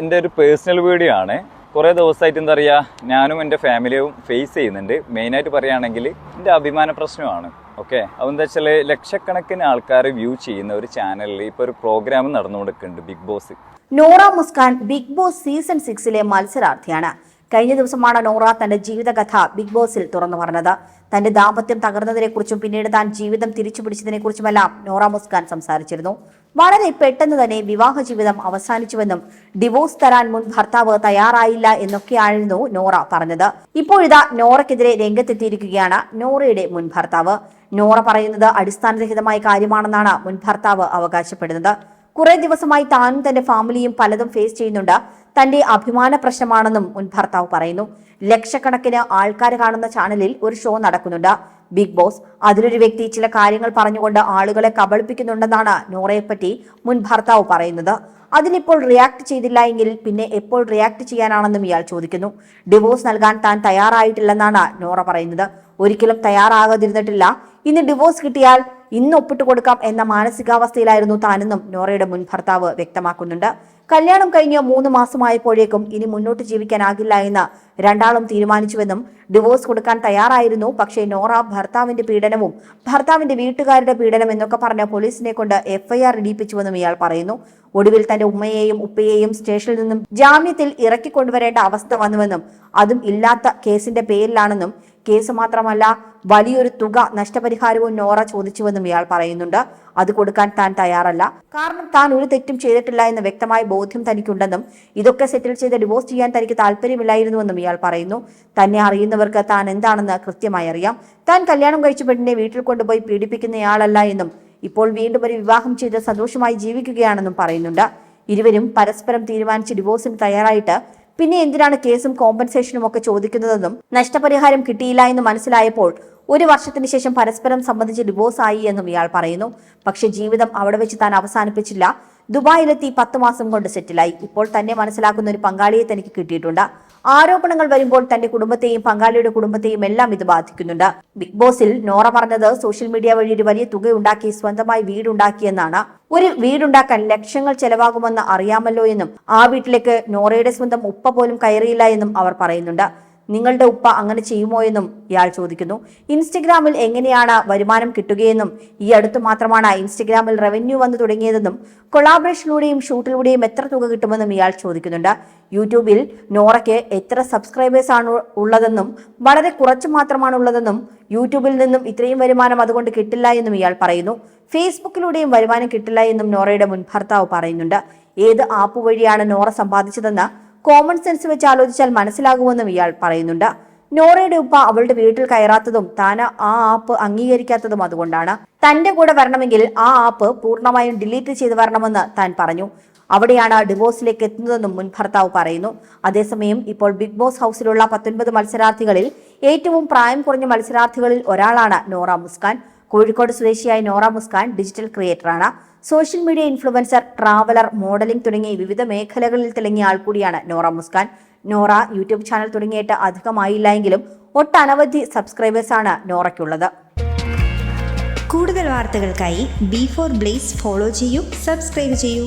എന്റെ ഒരു personal video ആണ് കുറേ ദിവസമായിട്ട് എന്താ പറയുക ഞാനും എന്റെ ഫാമിലിയും ഫേസ് ചെയ്യുന്നുണ്ട്. മെയിനായിട്ട് പറയുകയാണെങ്കിൽ എന്റെ അഭിമാന പ്രശ്നമാണ്. ഓക്കെ അതെന്താ വെച്ചാൽ ലക്ഷക്കണക്കിന് ആൾക്കാർ വ്യൂ ചെയ്യുന്ന ഒരു ചാനലിൽ ഇപ്പോൾ ഒരു programme നടന്നുകൊടുക്കുന്നുണ്ട് Bigg Boss. Nora Muskan Bigg Boss season സിക്സിലെ മത്സരാർത്ഥിയാണ്. കഴിഞ്ഞ ദിവസമാണ് നോറ തന്റെ ജീവിതകഥ ബിഗ് ബോസിൽ തുറന്നു പറഞ്ഞത്. തന്റെ ദാമ്പത്യം തകർന്നതിനെക്കുറിച്ചും പിന്നീട് താൻ ജീവിതം തിരിച്ചു പിടിച്ചതിനെക്കുറിച്ചുമെല്ലാം നോറ മുസ്കാൻ സംസാരിച്ചിരുന്നു. വളരെ പെട്ടെന്ന് തന്നെ വിവാഹ ജീവിതം അവസാനിച്ചുവെന്നും ഡിവോഴ്സ് തരാൻ മുൻ ഭർത്താവ് തയ്യാറായില്ല എന്നൊക്കെയായിരുന്നു നോറ പറഞ്ഞത്. ഇപ്പോഴിതാ നോറയ്ക്കെതിരെ രംഗത്തെത്തിയിരിക്കുകയാണ് നോറയുടെ മുൻ ഭർത്താവ്. നോറ പറയുന്നത് അടിസ്ഥാനരഹിതമായ കാര്യമാണെന്നാണ് മുൻ ഭർത്താവ് അവകാശപ്പെടുന്നത്. കുറെ ദിവസമായി താനും തന്റെ ഫാമിലിയും പലതും ഫേസ് ചെയ്യുന്നുണ്ട്. തന്റെ അഭിമാന പ്രശ്നമാണെന്നും മുൻ ഭർത്താവ് പറയുന്നു. ലക്ഷക്കണക്കിന് ആൾക്കാർ കാണുന്ന ചാനലിൽ ഒരു ഷോ നടക്കുന്നുണ്ട്. ബിഗ് ബോസ് അതിലൊരു വ്യക്തി ചില കാര്യങ്ങൾ പറഞ്ഞുകൊണ്ട് ആളുകളെ കബളിപ്പിക്കുന്നുണ്ടെന്നാണ് നോറയെപ്പറ്റി മുൻ ഭർത്താവ് പറയുന്നത്. അതിനിപ്പോൾ റിയാക്ട് ചെയ്തില്ല എങ്കിൽ പിന്നെ എപ്പോൾ റിയാക്ട് ചെയ്യാനാണെന്നും ഇയാൾ ചോദിക്കുന്നു. ഡിവോഴ്സ് നൽകാൻ താൻ തയ്യാറായിട്ടില്ലെന്നാണ് നോറ പറയുന്നത്. ഒരിക്കലും തയ്യാറാകാതിരുന്നിട്ടില്ല. ഇന്ന് ഡിവോഴ്സ് കിട്ടിയാൽ ഇന്ന് ഒപ്പിട്ട് കൊടുക്കാം എന്ന മാനസികാവസ്ഥയിലായിരുന്നു താനെന്നും നോറയുടെ മുൻ ഭർത്താവ് വ്യക്തമാക്കുന്നുണ്ട്. കല്യാണം കഴിഞ്ഞ മൂന്ന് മാസമായപ്പോഴേക്കും ഇനി മുന്നോട്ട് ജീവിക്കാനാകില്ല എന്ന് രണ്ടാളും തീരുമാനിച്ചുവെന്നും ഡിവോഴ്സ് കൊടുക്കാൻ തയ്യാറായിരുന്നു. പക്ഷേ നോറ ഭർത്താവിന്റെ പീഡനവും ഭർത്താവിന്റെ വീട്ടുകാരുടെ പീഡനം എന്നൊക്കെ പറഞ്ഞ് പോലീസിനെ കൊണ്ട് എഫ്ഐആർ ഇടിപ്പിച്ചുവെന്നും ഇയാൾ പറയുന്നു. ഒടുവിൽ തന്റെ ഉമ്മയെയും ഉപ്പയെയും സ്റ്റേഷനിൽ നിന്നും ജാമ്യത്തിൽ ഇറക്കിക്കൊണ്ടുവരേണ്ട അവസ്ഥ വന്നുവെന്നും അതും ഇല്ലാത്ത കേസിന്റെ പേരിലാണെന്നും കേസ് മാത്രമല്ല വലിയൊരു തുക നഷ്ടപരിഹാരവും നോറ ചോദിച്ചുവെന്നും ഇയാൾ പറയുന്നുണ്ട്. അത് കൊടുക്കാൻ താൻ തയ്യാറല്ല. കാരണം താൻ ഒരു തെറ്റും ചെയ്തിട്ടില്ല എന്ന വ്യക്തമായ ബോധ്യം തനിക്കുണ്ടെന്നും ഇതൊക്കെ സെറ്റിൽ ചെയ്ത് ഡിവോഴ്സ് ചെയ്യാൻ തനിക്ക് താല്പര്യമില്ലായിരുന്നുവെന്നും ഇയാൾ പറയുന്നു. തന്നെ അറിയുന്നവർക്ക് താൻ എന്താണെന്ന് കൃത്യമായി അറിയാം. താൻ കല്യാണം കഴിച്ച പെണ്ണിനെ വീട്ടിൽ കൊണ്ടുപോയി പീഡിപ്പിക്കുന്നയാളല്ല എന്നും ഇപ്പോൾ വീണ്ടും ഒരു വിവാഹം ചെയ്ത് സന്തോഷമായി ജീവിക്കുകയാണെന്നും പറയുന്നുണ്ട്. ഇരുവരും പരസ്പരം തീരുമാനിച്ച് ഡിവോഴ്സിന് തയ്യാറായിട്ട് പിന്നെ എന്തിനാണ് കേസും കോമ്പൻസേഷനും ഒക്കെ ചോദിക്കുന്നതെന്നും നഷ്ടപരിഹാരം കിട്ടിയില്ല എന്ന് മനസ്സിലായപ്പോൾ ഒരു വർഷത്തിന് ശേഷം പരസ്പരം സംബന്ധിച്ച് ഡിവോഴ്സ് ആയി എന്നും ഇയാൾ പറയുന്നു. പക്ഷെ ജീവിതം അവിടെ വെച്ച് താൻ അവസാനിപ്പിച്ചില്ല. ദുബായിലെത്തി പത്ത് മാസം കൊണ്ട് സെറ്റിലായി ഇപ്പോൾ തന്നെ മനസ്സിലാക്കുന്ന ഒരു പങ്കാളിയെ തനിക്ക് കിട്ടിയിട്ടുണ്ട്. ആരോപണങ്ങൾ വരുമ്പോൾ തന്റെ കുടുംബത്തെയും പങ്കാളിയുടെ കുടുംബത്തെയും എല്ലാം ഇത് ബാധിക്കുന്നുണ്ട്. ബിഗ് ബോസിൽ നോറ പറഞ്ഞത് സോഷ്യൽ മീഡിയ വഴി ഒരു വലിയ തുക ഉണ്ടാക്കി സ്വന്തമായി വീടുണ്ടാക്കിയെന്നാണ് ഒരു വീടുണ്ടാക്കാൻ ലക്ഷങ്ങൾ ചെലവാകുമെന്ന് അറിയാമല്ലോ എന്നും ആ വീട്ടിലേക്ക് നോറയുടെ സ്വന്തം ഉപ്പ പോലും കയറിയില്ല എന്നും അവർ പറയുന്നുണ്ട്. നിങ്ങളുടെ ഉപ്പ അങ്ങനെ ചെയ്യുമോ എന്നും ഇയാൾ ചോദിക്കുന്നു. ഇൻസ്റ്റഗ്രാമിൽ എങ്ങനെയാണ് വരുമാനം കിട്ടുകയെന്നും ഈ അടുത്ത് മാത്രമാണ് ഇൻസ്റ്റഗ്രാമിൽ റവന്യൂ വന്നു തുടങ്ങിയതെന്നും കൊളാബറേഷനിലൂടെയും ഷൂട്ടിലൂടെയും എത്ര തുക കിട്ടുമെന്നും ഇയാൾ ചോദിക്കുന്നുണ്ട്. യൂട്യൂബിൽ നോറയ്ക്ക് എത്ര സബ്സ്ക്രൈബേഴ്സ് ആണ് ഉള്ളതെന്നും വളരെ കുറച്ച് മാത്രമാണ് ഉള്ളതെന്നും യൂട്യൂബിൽ നിന്നും ഇത്രയും വരുമാനം അതുകൊണ്ട് കിട്ടില്ല എന്നും ഇയാൾ പറയുന്നു. ഫേസ്ബുക്കിലൂടെയും വരുമാനം കിട്ടില്ല എന്നും നോറയുടെ മുൻ ഭർത്താവ് പറയുന്നുണ്ട്. ഏത് ആപ്പ് വഴിയാണ് നോറ സമ്പാദിച്ചതെന്ന് കോമൺ സെൻസ് വെച്ച് ആലോചിച്ചാൽ മനസ്സിലാകുമെന്നും ഇയാൾ പറയുന്നുണ്ട്. നോറയുടെ ഉപ്പ അവളുടെ വീട്ടിൽ കയറാത്തതും താൻ ആ ആപ്പ് അംഗീകരിക്കാത്തതും അതുകൊണ്ടാണ്. തന്റെ കൂടെ വരണമെങ്കിൽ ആ ആപ്പ് പൂർണമായും ഡിലീറ്റ് ചെയ്ത് വരണമെന്ന് താൻ പറഞ്ഞു. അവിടെയാണ് ഡിവോഴ്സിലേക്ക് എത്തുന്നതെന്നും മുൻ ഭർത്താവ് പറയുന്നു. അതേസമയം ഇപ്പോൾ ബിഗ് ബോസ് ഹൗസിലുള്ള പത്തൊൻപത് മത്സരാർത്ഥികളിൽ ഏറ്റവും പ്രായം കുറഞ്ഞ മത്സരാർത്ഥികളിൽ ഒരാളാണ് നോറ മുസ്കാൻ. കോഴിക്കോട് സ്വദേശിയായ Nora Muskan digital ക്രിയേറ്ററാണ് social media influencer traveller modelling തുടങ്ങിയ വിവിധ മേഖലകളിൽ തിളങ്ങിയ ആൾ കൂടിയാണ് നോറ മുസ്കാൻ. നോറ യൂട്യൂബ് ചാനൽ തുടങ്ങിയിട്ട് അധികമായില്ല എങ്കിലും ഒട്ടനവധി സബ്സ്ക്രൈബേഴ്സാണ് നോറയ്ക്കുള്ളത്. കൂടുതൽ വാർത്തകൾക്കായി ബി ഫോർ ബ്ലേസ് ഫോളോ ചെയ്യൂ സബ്സ്ക്രൈബ് ചെയ്യൂ.